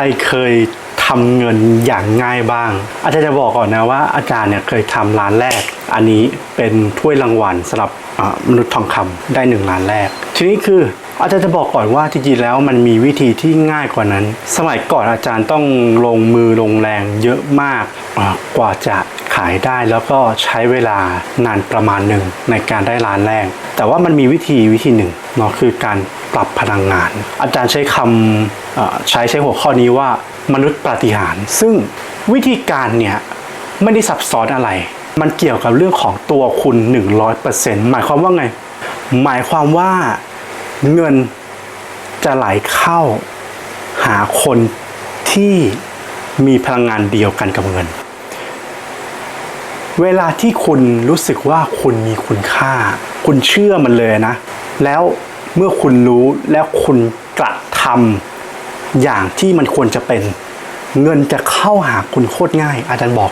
รเคยทำเงินอย่างง่ายบ้าง อาจารย์จะบอกก่อนนะว่าอาจารย์เนี่ยเคยทำร้านแรก อันนี้เป็นถ้วยรางวัลสำหรับมนุษย์ทองคำได้หนึ่งล้านแรก ทีนี้คืออาจารย์จะบอกก่อนว่าจริงๆแล้วมันมีวิธีที่ง่ายกว่านั้น สมัยก่อนอาจารย์ต้องลงมือลงแรงเยอะมากกว่าจะายได้แล้วก็ใช้เวลานานประมาณหนึ่งในการได้ร้านแรก แต่ว่ามันมีวิธีวิธีหนึ่งเนาะคือการปรับพลังงาน อาจารย์ใช้คำใช้ใช้หัวข้อนี้ว่ามนุษย์ปาฏิหาริย์ซึ่งวิธีการเนี่ยไม่ได้ซับซ้อนอะไร มันเกี่ยวกับเรื่องของตัวคุณ 100%หมายความว่าไง หมายความว่าเงินจะไหลเข้าหาคนที่มีพลังงานเดียวกันกับเงิน เวลาที่คุณรู้สึกว่าคุณมีคุณค่า คุณเชื่อมันเลยนะ แล้วเมื่อคุณรู้แล้วคุณกระทำอย่างที่มันควรจะเป็น เงินจะเข้าหาคุณโคตรง่าย อาจารย์บอก